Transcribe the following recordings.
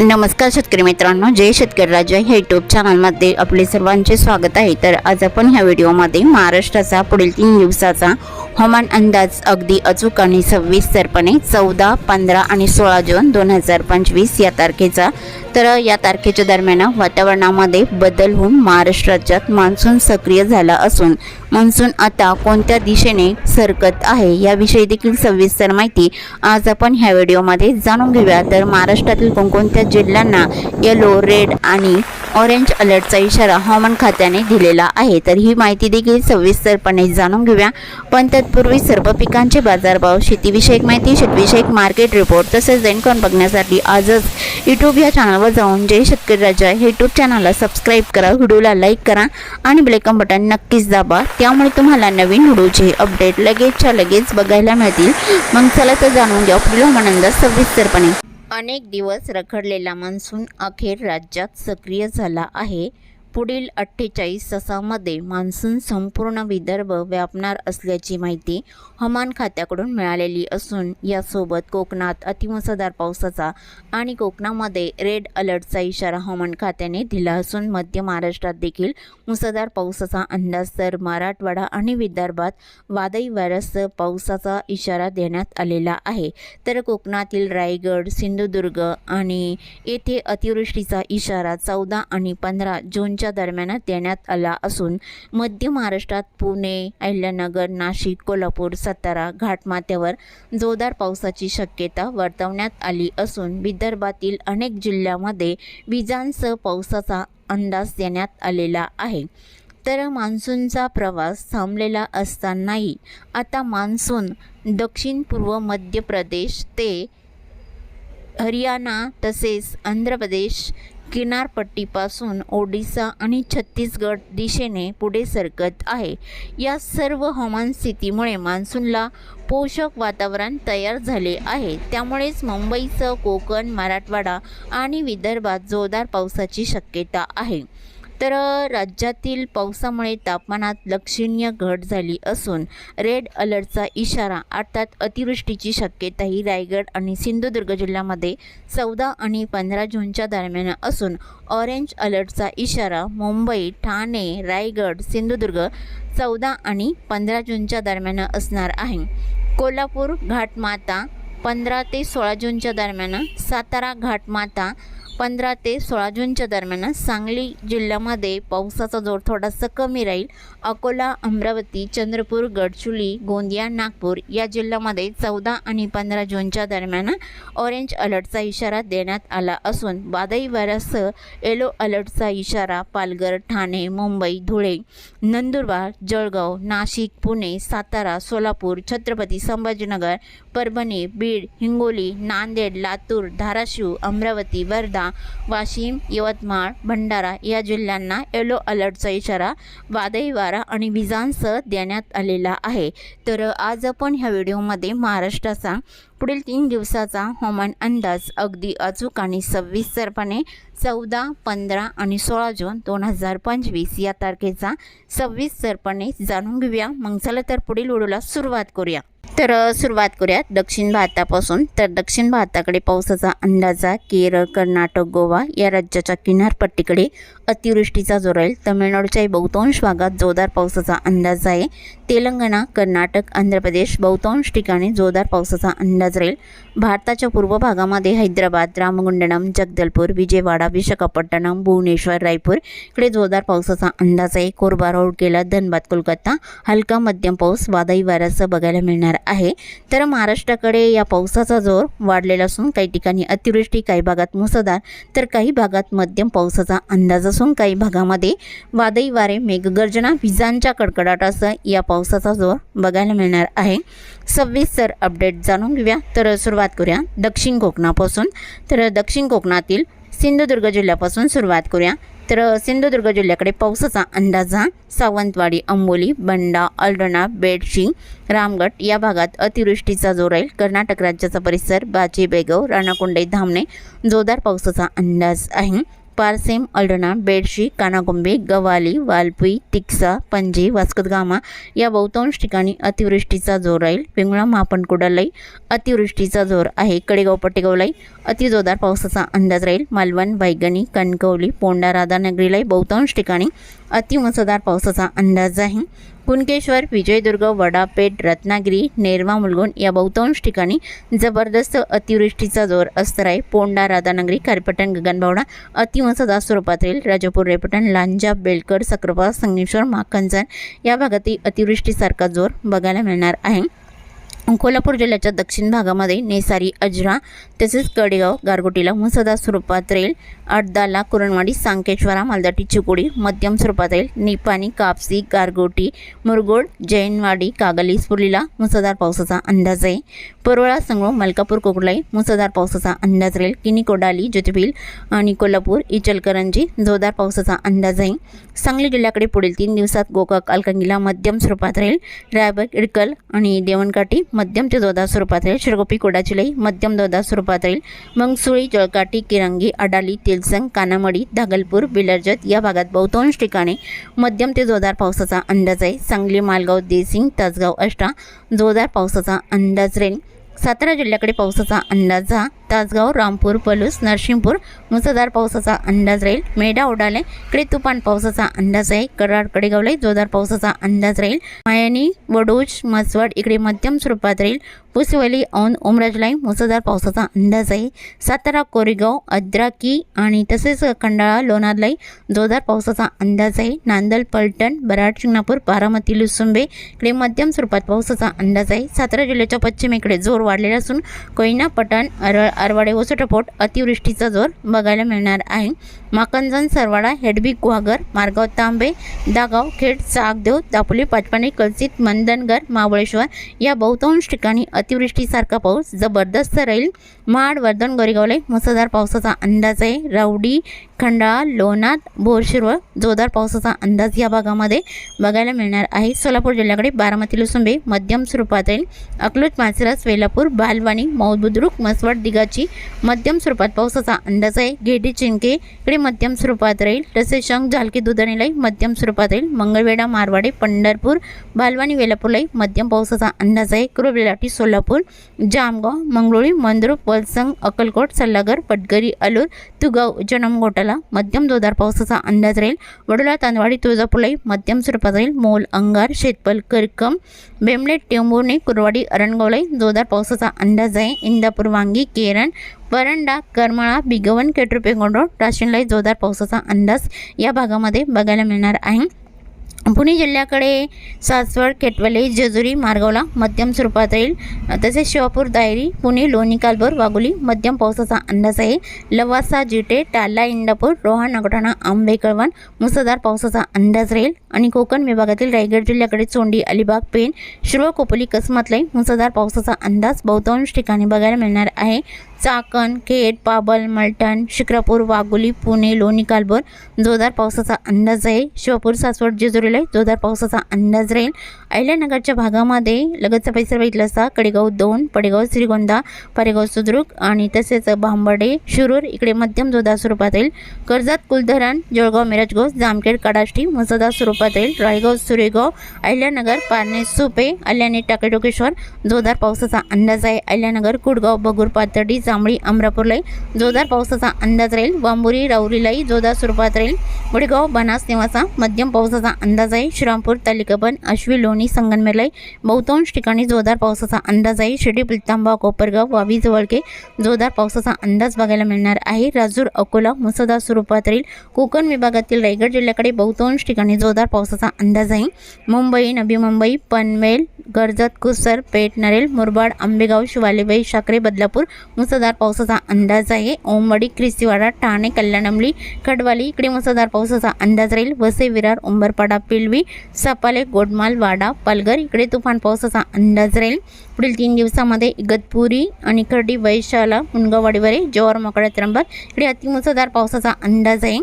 नमस्कार शेतकरी मित्रांनो जय शेतकरी राजा ह्या युट्यूब चॅनलमध्ये आपले सर्वांचे स्वागत आहे. तर आज आपण ह्या व्हिडिओमध्ये महाराष्ट्राचा पुढील तीन दिवसाचा हवामान अंदाज अगदी अचूक आणि सविस्तरपणे चौदा पंधरा आणि सोळा जून दोन हजार पंचवीस या तारखेचा. तर या तारखेच्या दरम्यान वातावरणामध्ये बदल होऊन महाराष्ट्र राज्यात मान्सून सक्रिय झाला असून मान्सून आता कोणत्या दिशेने सरकत आहे याविषयी देखील सविस्तर माहिती आज आपण ह्या व्हिडिओमध्ये जाणून घेऊया. तर महाराष्ट्रातील कोणकोणत्या जिल्ह्यांना येलो रेड आणि ऑरेंज अलर्टचा इशारा हवामान खात्याने दिलेला आहे. तर ही माहिती देखील सविस्तरपणे जाणून घेऊया. पण तत्पूर्वी सर्व पिकांचे बाजारभाव शेतीविषयक माहिती शेतविषयक मार्केट रिपोर्ट तसेच दैनकॉन बघण्यासाठी आजच यूट्यूब या चॅनलवर जाऊन जय शेतकरी राजा हे यूट्यूब चॅनलला सबस्क्राईब करा व्हिडिओला लाईक करा आणि बेलेकन बटन नक्कीच दाबा. त्यामुळे तुम्हाला नवीन व्हिडिओचे अपडेट लगेचच्या लगेच बघायला मिळतील. मग चला तर जाणून घ्या पुढील हवामान सविस्तरपणे. अनेक दिवस रखडलेला मान्सून अखेर राज्यात सक्रिय झाला आहे. पुढील अठ्ठेचाळीस तासामध्ये मान्सून संपूर्ण विदर्भ व्यापणार असल्याची माहिती हवामान खात्याकडून मिळालेली असून यासोबत कोकणात अतिमुसळधार पावसाचा आणि कोकणामध्ये रेड अलर्टचा इशारा हवामान खात्याने दिला असून मध्य महाराष्ट्रात देखील मुसळधार पावसाचा अंदाज तर मराठवाडा आणि विदर्भात वादळी वाऱ्यासह पावसाचा इशारा देण्यात आलेला आहे. तर कोकणातील रायगड सिंधुदुर्ग आणि येथे अतिवृष्टीचा इशारा चौदा आणि पंधरा जूनच्या दरम्यान देण्यात आला असून मध्य महाराष्ट्रात पुणे अहिल्यानगर नाशिक कोल्हापूर सातारा घाटमाथ्यावर जोरदार पावसाची शक्यता वर्तवण्यात आली असून विदर्भातील अनेक जिल्ह्यामध्ये विजांसह पावसाचा अंदाज देण्यात आलेला आहे. तर मान्सूनचा प्रवास थांबलेला असतानाही आता मान्सून दक्षिण पूर्व मध्य प्रदेश ते हरियाणा तसेच आंध्र प्रदेश किनारपट्टीपासून ओडिसा आणि छत्तीसगड दिशेने पुढे सरकत आहे. या सर्व हवामान स्थितीमुळे मान्सूनला पोषक वातावरण तयार झाले आहे. त्यामुळेच मुंबईसह कोकण मराठवाडा आणि विदर्भात जोरदार पावसाची शक्यता आहे. तर राज्यातील पावसामुळे तापमानात लक्षणीय घट झाली असून रेड अलर्टचा इशारा अर्थात अतिवृष्टीची शक्यताही रायगड आणि सिंधुदुर्ग जिल्ह्यामध्ये चौदा आणि पंधरा जूनच्या दरम्यान असून ऑरेंज अलर्टचा इशारा मुंबई ठाणे रायगड सिंधुदुर्ग चौदा आणि पंधरा जूनच्या दरम्यान असणार आहे. कोल्हापूर घाटमाता पंधरा ते सोळा जूनच्या दरम्यान सातारा घाटमाता पंधरा ते सोळा जूनच्या दरम्यान सांगली जिल्ह्यामध्ये पावसाचा जोर थोडासा कमी राहील. अकोला अमरावती चंद्रपूर गडचुली गोंदिया नागपूर या जिल्ह्यामध्ये चौदा आणि पंधरा जूनच्या दरम्यान ऑरेंज अलर्टचा इशारा देण्यात आला असून वादळी वाऱ्यासह येलो अलर्टचा इशारा पालघर ठाणे मुंबई धुळे नंदुरबार जळगाव नाशिक पुणे सातारा सोलापूर छत्रपती संभाजीनगर परभणी बीड हिंगोली नांदेड लातूर धाराशिव अमरावती वर्धा वाशिम यवतमाळ भंडारा या जिल्ह्यांना येलो अलर्टचा इशारा वादळी वारा आणि विजांसह देण्यात आलेला आहे. तर आज आपण ह्या व्हिडिओमध्ये महाराष्ट्राचा पुढील तीन दिवसाचा हवामान अंदाज अगदी अचूक आणि सविस्तरपणे चौदा पंधरा आणि सोळा जून दोन हजार पंचवीस या तारखेचा सविस्तरपणे जाणून घेऊया. मग चला तर पुढील व्हिडिओला सुरुवात करूया. तर सुरुवात करूयात. दक्षिण भारतापासून. तर दक्षिण भारताकडे पावसाचा अंदाजा केरळ कर्नाटक गोवा या राज्याच्या किनारपट्टीकडे अतिवृष्टीचा जोर राहील. तमिळनाडूच्याही बहुतांश भागात जोरदार पावसाचा अंदाज आहे. तेलंगणा कर्नाटक आंध्र प्रदेश बहुतांश ठिकाणी जोरदार पावसाचा अंदाज राहील. भारताच्या पूर्व भागामध्ये हैदराबाद रामगुंडनम जगदलपूर विजयवाडा विशाखापट्टणम भुवनेश्वर रायपूर इकडे जोरदार पावसाचा अंदाज आहे. कोरबा रोडकेला धनबाद कोलकाता हलका मध्यम पाऊस वादळी वाऱ्याचं बघायला मिळणार आहे. तर महाराष्ट्राकडे या पावसाचा जोर वाढलेला असून काही ठिकाणी अतिवृष्टी काही भागात मुसळधार तर काही भागात मध्यम पावसाचा अंदाज असून काही भागामध्ये वादळी वारे मेघगर्जना विजांच्या कडकडाटासह या पावसाचा जोर बघायला मिळणार आहे. सविस्तर अपडेट जाणून घेऊया. तर सुरुवात करूया दक्षिण कोकणापासून. तर दक्षिण कोकणातील सिंधुदुर्ग जिल्ह्यापासून सुरुवात करूया. तर सिंधुदुर्ग जिल्ह्याकडे पावसाचा अंदाज हा. सावंतवाडी अंबोली बंडा अल्डणा बेडशी रामगड या भागात अतिवृष्टीचा जोर राहील. कर्नाटक राज्याचा परिसर बाजी बेगव राणाकुंडे धामणे जोरदार पावसाचा अंदाज आहे. पारसेम अल्डना बेडशी कानाकुंबे गवाली वालपुई तिक्सा पणजी वास्कदगामा या बहुतांश ठिकाणी अतिवृष्टीचा जोर राहील. वेंगुळा महापणकुडालाही अतिवृष्टीचा जोर आहे. कडेगाव पट्टेगावलाही अतिजोरदार पावसाचा अंदाज राहील. मालवण भायगणी कणकवली पोंडा राधानगरीलाही बहुतांश ठिकाणी अतिमुसळधार पावसाचा अंदाज आहे कुणकेश्वर विजयदुर्ग वडापेठ रत्नागिरी नेरवा मुलगुण या बहुतांश ठिकाणी जबरदस्त अतिवृष्टीचा जोर असणार आहे पोंडा राधानगरी खारपटण गगनबावडा अतिमुसळधार स्वरूपात येईल. राजापूर रेपटण लांजा बेलकर सक्रोबा संगमेश्वर माखंजन या भागातही अतिवृष्टीसारखा जोर बघायला मिळणार आहे. कोल्हापूर जिल्ह्याच्या दक्षिण भागामध्ये नेसारी अजरा तसेच कडेगाव गारगोटीला मुसदा स्वरूपात राहील. अडदाला कुरणवाडी सांकेश्वरा मालदाटी चिकोडी मध्यम स्वरूपात राहील. निपाणी कापसी गारगोटी मुरगोड जैनवाडी कागली सुर्लीला मुसळधार पावसाचा अंदाज आहे. परोळा संगळ मलकापूर कोकलाई मुसळधार पावसाचा अंदाज राहील. किनी कोडाली ज्योतिबील आणि कोल्हापूर इचलकरंजी जोरदार पावसाचा अंदाज आहे. सांगली जिल्ह्याकडे पुढील तीन दिवसात गोकाक अलकंगीला मध्यम स्वरूपात राहील. रायबग इडकल आणि देवणकाठी मध्यम ते जोरदार स्वरूपात राहील. शिरगोपी कोडाचिलाई मध्यम जोरदार स्वरूपात राहील. मंगसुळी जळकाठी किरंगी अडाली तेलसंग कानामडी धागलपूर बिलर्जत या भागात बहुतांश ठिकाणी मध्यम ते जोरदार पावसाचा अंदाज आहे. सांगली मालगाव देसिंग तासगाव अष्टा जोरदार पावसाचा अंदाज राहील. सातारा जिल्ह्याकडे पावसाचा अंदाज हा तासगाव रामपूर पलूस नरसिंहपूर मुसळधार पावसाचा अंदाज राहील. मेढा उडाले इकडे तुफान पावसाचा अंदाज आहे. कराड कडेगावला जोरदार पावसाचा अंदाज राहील. मायानी वडोज मसवड इकडे मध्यम स्वरूपात राहील. पुसवली औन उमराजलाई मुसळधार पावसाचा अंदाज आहे. सातारा कोरेगाव अद्राकी आणि तसेच खंडाळा लोणारलाई जोरदार पावसाचा अंदाज आहे. नांदल पलटण बराड शिंगणापूर बारामती लुसुंबे इकडे मध्यम स्वरूपात पावसाचा अंदाज आहे. सातारा जिल्ह्याच्या पश्चिमेकडे जोर वाढलेला असून कोयना पठाण अरळ आरवाडे ओसटपोट अतिवृष्टीचा जोर बघायला मिळणार आहे. माकंजन सरवाडा हेडबी गुहागर मारगाव तांबे दागाव खेड चाकदेव दापोली पाचपाणी कलसित मंदनगर महाबळेश्वर या बहुतांश ठिकाणी अतिवृष्टीसारखा पाऊस जबरदस्त राहील. माड वर्धन गोरेगावले मुसळधार पावसाचा अंदाज आहे. रावडी खंडाळा लोणाद बोरशिरवळ जोरदार पावसाचा अंदाज या भागामध्ये बघायला मिळणार आहे. सोलापूर जिल्ह्याकडे बारामती लुसुंबे मध्यम स्वरूपात राहील. अकलूज माचरस वेलापूर बालवाणी मौद बुद्रुक मसवड दिगाची मध्यम स्वरूपात. पावसाचा अंदाज आहे. घेडी चिंके इकडे मध्यम स्वरूपात राहील. तसेच शंख झालकी दुधणीलाही मध्यम स्वरूपात राहील. मंगळवेढा मारवाडे पंढरपूर बालवाणी वेलापूरलाही मध्यम पावसाचा अंदाज आहे. कुरुबेलाटी सोलापूर जामगाव मंगळुळी मंद्रुप वलसंग अक्कलकोट सल्लागर पटगरी अलूर तुगाव जनमगोटाला मध्यम जोरदार पावसाचा अंदाज राहील. वडोला तांदवाडी तुळजापूरलाही मध्यम स्वरूपात राहील. मोल अंगार शेतपल करकम बेमलेट टेंभुर्णी कुरवाडी अरणगावलाही जोरदार पावसाचा अंदाज आहे. इंदापूर वांगी केरळ केरन वरंडा करमाळा बिगवन केट्रुपे रोड राशीनलाही जोरदार पावसाचा अंदाज या भागामध्ये बघायला मिळणार आहे. पुणे जिल्ह्याकडे सासवड केटवले जेजुरी मार्गावला मध्यम स्वरूपात राहील तसेच शिवापूर दायरी पुणे लोणी कालभोर वाघोली मध्यम पावसाचा अंदाज आहे. लवासा जिटे टाला इंदापूर रोहा नगटाणा आंबे कळवण मुसळधार पावसाचा अंदाज राहील. आणि कोकण विभागातील रायगड जिल्ह्याकडे चोंडी अलिबाग पेन शिरोळ कोपोली कसमतलाई मुसळधार पावसाचा अंदाज बहुतांश ठिकाणी बघायला मिळणार आहे. चाकण खेड पाबल मलटण शिक्रापूर वाघोली पुणे लोणी कालभर जोरदार पावसाचा अंदाज आहे. शिवापूर सासवड जेजुरीला जोरदार पावसाचा अंदाज राहील. अहिल्यानगरच्या भागामध्ये लगतचा परिसर बघितला असता कडेगाव दोन पडेगाव श्रीगोंदा पारेगाव सुद्रुक आणि तसेच भांबर्डे शिरूर इकडे मध्यम जोदा स्वरूपात येईल कर्जत कुलधरण जळगाव मिरजगाव जामखेड कडाष्टी मसदा स्वरूपात येईल रायगाव सुरेगाव अहिल्यानगर पारणे सुपे अल्याने टाकेटोकेश्वर जोरदार पावसाचा अंदाज आहे. अहिल्यानगर कुडगाव बगूर पातर्डी जांभळी अमरापूरलाही जोरदार पावसाचा अंदाज राहील. वांबुरी राऊरीलाही जोरदार स्वरूपात राहील. वडगाव बनास निवासा मध्यम पावसाचा अंदाज आहे. श्रीरामपूर तालिकाबन अश्वी लोणी संगनमेरलाई बहुतांश ठिकाणी जोरदार पावसाचा अंदाज आहे शिर्डी पुलतांबा कोपरगाव वावी जवळके जोरदार पावसाचा अंदाज बघायला मिळणार आहे राजूर अकोला मुसळधार स्वरूपात राहील कोकण विभागातील रायगड जिल्ह्याकडे बहुतांश ठिकाणी जोरदार पावसाचा अंदाज आहे मुंबई नवी मुंबई पनवेल कर्जत कुसर पेठ नरेल मुरबाड आंबेगाव शिवालेबाई साक्रे बदलापूर मुसळधार पावसाचा अंदाज आहे. ओमवाडी क्रिस्तीवाडा ठाणे कल्याणमली खडवाली इकडे मुसळधार पावसाचा अंदाज राहील. वसे विरार उंबरपाडा पिलवी सपाले गोडमाल वाडा पालघर इकडे तुफान पावसाचा अंदाज राहील. पुढील तीन दिवसामध्ये इगतपुरी आणि खर्डी वैशाला मुनगाववाडीवरे जव्हार मोकळ्या त्र्यंबक इकडे अतिमुसळधार पावसाचा अंदाज आहे.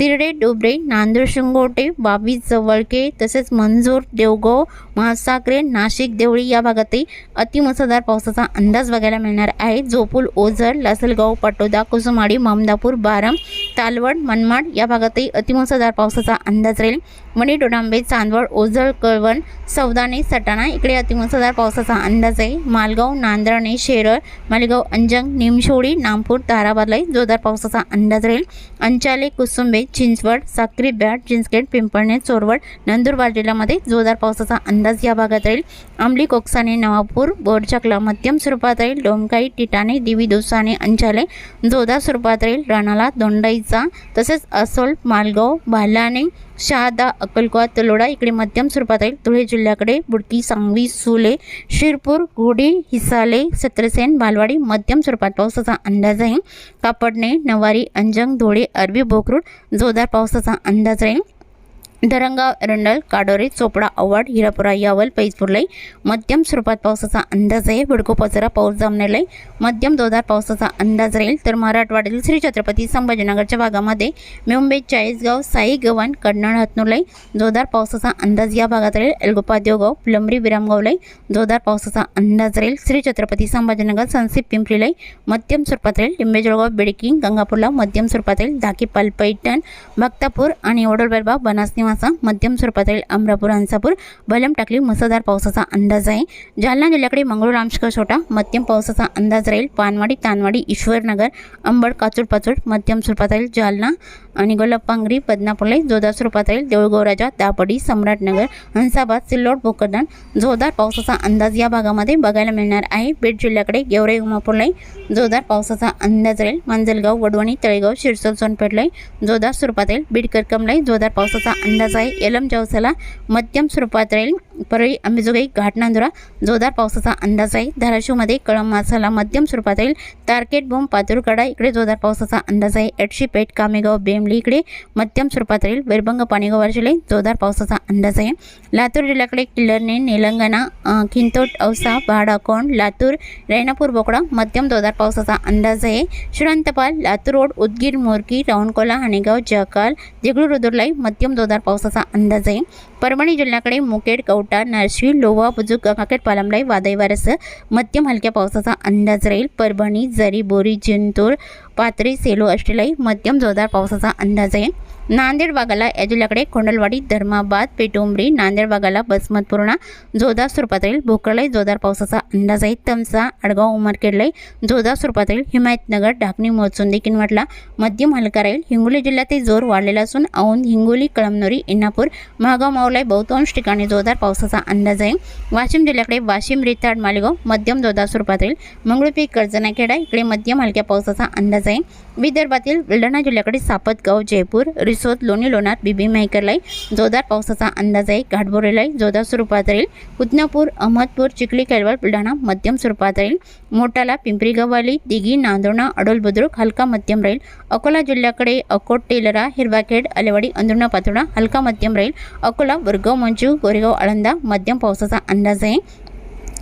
तिरडे डोबरे नांदूर शिंगोटे बावीस जवळके तसेच मंजूर देवगाव महासागरे नाशिक देवळी या भागातही अतिमुसळधार पावसाचा अंदाज बघायला मिळणार आहे. जोपूल ओझर लासलगाव पाटोदा कुसुमाडी ममदापूर बारम तालवड मनमाड या भागातही अतिमुसळधार पावसाचा अंदाज राहील. मणी डोडांबे चांदवड ओझळ कळवण सौदाणे सटाणा. इकडे अतिमुसळधार पावसाचा अंदाज आहे. मालगाव नांदराणे शेरळ मालेगाव अंजंग निमशोळी नामपूर ताराबादलाही जोरदार पावसाचा अंदाज राहील. अंचाले कुसुंबे चिंचवड साक्री बॅट जिंचगेट पिंपळणे चोरवड नंदुरबार जिल्ह्यामध्ये जोरदार पावसाचा अंदाज या भागात राहील. अंबली कोकसाने नवापूर बोरचकला मध्यम स्वरूपात राहील. डोमकाई टिटाणे दिवी दोसाने अंचाले जोरदार स्वरूपात राहील. राणाला दोंडाईचा तसेच असोल मालगाव भालाने शहादा अक्कलकोवा तलोडा इकडे मध्यम स्वरूपात आहे धुळे जिल्ह्याकडे बुडकी सांगवी सुले शिरपूर घोडी हिसाले सत्रसेन बालवाडी मध्यम स्वरूपात पावसाचा अंदाज आहे. कापडणे नवारी अंजंग धोळे अरबी बोकरूड जोरदार पावसाचा अंदाज राहील धरंगाव एरंडल काडोरे चोपडा आव्हाड हिरापुरा यावल पैजपूरलाई मध्यम स्वरूपात पावसाचा अंदाज आहे. भडको पचरा पाऊस जमण्यालाही मध्यम जोरदार पावसाचा अंदाज राहील. तर मराठवाड्यातील श्री छत्रपती संभाजीनगरच्या भागामध्ये मुंबई चाळीसगाव साई गव्हाण कडनाळ हतनूरलाई जोरदार पावसाचा अंदाज या भागात राहील. एलगोपा देवगाव फुलंबरी विरामगावलाई जोरदार पावसाचा अंदाज राहील. श्री छत्रपती संभाजीनगर संसिप पिंपरीलाई मध्यम स्वरूपात राहील. लिंबेजळगाव बिडकिंग गंगापूरला मध्यम स्वरूपात राहील. धाकी पालपैठण भक्तापूर आणि ओडोलबेरबा बनासनी निवासा मध्यम स्वरूपात राहील अमरापूर हंसापूर बलम टाकली मुसळधार पावसाचा अंदाज आहे. जालना जिल्ह्याकडे मंगळूर रामशकर छोटा मध्यम पावसाचा अंदाज राहील. पानवाडी तानवाडी ईश्वरनगर अंबड काचूड पाचूड मध्यम स्वरूपात राहील जालना आणि गोलपांगरी बदनापुले जोरदार स्वरूपात राहील. देऊळगौराजा दापडी सम्राटनगर हंसाबाद सिल्लोड भोकरदन जोरदार पावसाचा अंदाज या भागामध्ये बघायला मिळणार आहे. बीड जिल्ह्याकडे गेवराई उमापूरलाई जोरदार पावसाचा अंदाज राहील. मांजलगाव वडवणी तळेगाव शिरसोल सोनपेठलाई जोरदार स्वरूपात राहील बीड करकमलाई जोरदार पावसाचा अंदाज आहे. एलम जवसाला मध्यम स्वरूपात राहील. परळी अंबेजोगाई घाटनांदुरा जोरदार पावसाचा अंदाज आहे. धाराशिवमध्ये कळम मासाला मध्यम स्वरूपात येईल. तारकेट बोंब पातुरकडा इकडे जोरदार पावसाचा अंदाज आहे. एडशीपेठ कामेगाव बेमली इकडे मध्यम स्वरूपात येईल. वैरभंग पाणीगाव जिल्हे जोरदार पावसाचा अंदाज आहे. लातूर जिल्ह्याकडे किल्लरने निलंगणा खिंतोट औसा भाडाकोंड लातूर रेणापूर बोकडा मध्यम जोरदार पावसाचा अंदाज आहे. श्रीरंतपाल लातूर रोड उदगीर मोरकी रावणकोला हाणेगाव जकाल देगळूर रुदुरलाई मध्यम जोरदार पावसाचा अंदाज आहे. परभणी जिल्ह्याकडे मुकेड कवटा नरशी लोवा बुजुक गंगाखेड पालमलाई वादळी वाऱ्यासह मध्यम हलक्या पावसाचा अंदाज राहील. परभणी जरी बोरी जिंतूर पाथरी सेलो अष्टलाई मध्यम जोरदार पावसाचा अंदाज आहे. नांदेड भागाला या जिल्ह्याकडे कोंडलवाडी धर्माबाद पेटोंबरी नांदेड भागाला बसमतपूर्णा जोरदार स्वरूपात राहील भोकरलाई जोरदार पावसाचा अंदाज आहे. तमसा आडगाव उमरखेडलाई जोरदार स्वरूपात राहील हिमायतनगर ढाकणी मोचुंदी किनवटला मध्यम हलका राहील. हिंगोली जिल्ह्यातही जोर वाढलेला असून औंध हिंगोली कळमनुरी इंनापूर महागाव मावलाई बहुतांश ठिकाणी जोरदार पावसाचा अंदाज आहे. वाशिम जिल्ह्याकडे वाशिम रिताड मालेगाव मध्यम जोरदार स्वरूपात राहील मंगळुपी कर्जनाखेडा इकडे मध्यम हलक्या पावसाचा अंदाज आहे. विदर्भातील बुलढाणा जिल्ह्याकडे सापतगाव जयपूर रिसोद लोणी लोणार बिबी मैकरलाई जोरदार पावसाचा अंदाज आहे. घाटबोरेलाई जोरदार स्वरूपात राहील उदनापूर अहमदपूर चिखली केळवळ बुलढाणा मध्यम स्वरूपात राहील मोटाला पिंपरी गव्हाली दिघी नांदोणा अडोल बुद्रुक हलका मध्यम राहील. अकोला जिल्ह्याकडे अकोट टेलरा हिरवाखेड अलेवाडी अंदुर्णा पातोडा हलका मध्यम राहील. अकोला वरगाव मंजू गोरेगाव आळंदा मध्यम पावसाचा अंदाज आहे.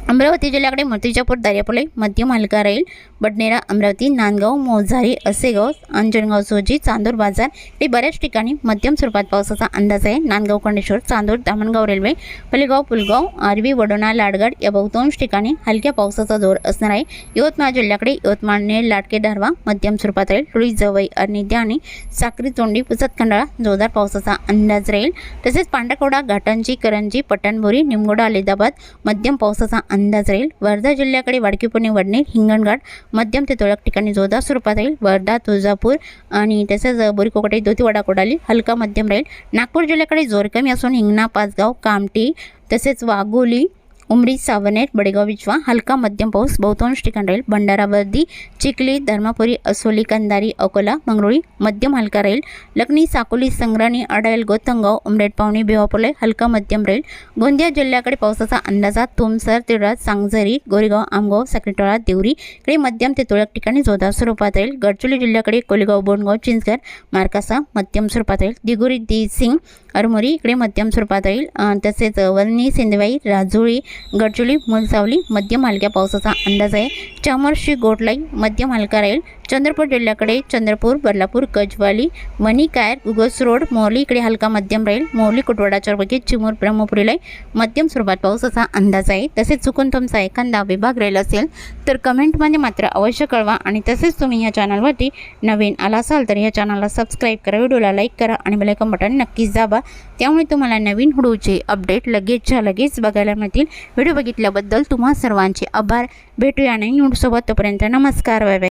अमरावती जिल्ह्याकडे मूर्तिजापूर दर्यापुले मध्यम मालका राहील बडनेरा अमरावती नांदगाव मोझारी असेगाव अंजनगाव सोजी चांदूर बाजार हे बऱ्याच ठिकाणी मध्यम स्वरूपात पावसाचा अंदाज आहे. नांदगाव खंडेश्वर चांदूर दामणगाव रेल्वे पलेगाव पुलगाव आरवी वडोणा लाडगड या बहुतांश ठिकाणी हलक्या पावसाचा जोर असणार आहे. यवतमाळ जिल्ह्याकडे यवतमाळने लाटके दारवा मध्यम स्वरूपात राहील रुळी जवई अर्निद्या आणि साक्री तोंडी पुसत खंडाळा जोरदार पावसाचा अंदाज राहील. तसेच पांढरकवडा घाटांची करंजी पट्टणबोरी निमगोडा अलिदाबाद मध्यम पावसाचा अंदाज राहील. वर्धा जिल्ह्याकडे वाडकीपुणे वडणे हिंगणघाट मध्यम ते तुरळक ठिकाणी जोरदार स्वरूपात राहील. वर्धा तुळजापूर आणि तसेच बोरीकोकटे दोतीवाडा कोडाली हलका मध्यम राहील. नागपूर जिल्ह्याकडे जोर कमी असून हिंगणा पाचगाव कामठी तसेच वाघोली उमरी सावनेर बडेगाव विचवा हलका मध्यम पाऊस बहुतांश ठिकाण राहील भंडारा वर्दी चिखली धर्मापुरी असोली कंदारी अकोला मंगरुळी मध्यम हलका राहील. लखनी साकोली संग्राणी अडायल गोतंगाव उमरेड पावणी बेवापुले हलका मध्यम राहील. गोंदिया जिल्ह्याकडे पावसाचा अंदाजा तुमसर तिळराज सांगझरी गोरेगाव आमगाव साखरेटोळा देवरी इकडे मध्यम ते तुरळक ठिकाणी जोरदार स्वरूपात राहील. गडचिरोली जिल्ह्याकडे कोलेगाव बोंडगाव चिंचघर मार्कासा मध्यम स्वरूपात राहील. दिगोरी दिसिंग अरमोरी इकडे मध्यम स्वरूपात राहील. तसेच वलनी सिंधवाई राजुळी गडचोली मुलसावली मध्यम हलक्या पावसाचा अंदाज आहे. चामरशी गोटलाई मध्यम हलका राहील. चंद्रपूर जिल्ह्याकडे चंद्रपूर बदलापूर गजवाली मणिकायर कायर उगस रोड मोहली इकडे हलका मध्यम राहील मोहली कुटवाडा बघित चिमूर ब्रह्मपुरीला मध्यम स्वरूपात पावसाचा अंदाज आहे. तसेच चुकून तुमचा एखादा विभाग राहिला असेल तर कमेंटमध्ये मात्र अवश्य कळवा आणि तसेच तुम्ही या चॅनलवरती नवीन आला असाल तर या चॅनलला सबस्क्राईब करा व्हिडिओला लाईक करा आणि बेलायकन बटन नक्कीच दाबा. त्यामुळे तुम्हाला नवीन व्हिडिओचे अपडेट लगेचच्या लगेच बघायला मिळतील. व्हिडिओ बघितल्याबद्दल तुम्हा सर्वांचे आभार. भेटूया नवीन व्हिडिओसोबत. तोपर्यंत नमस्कार. बाय.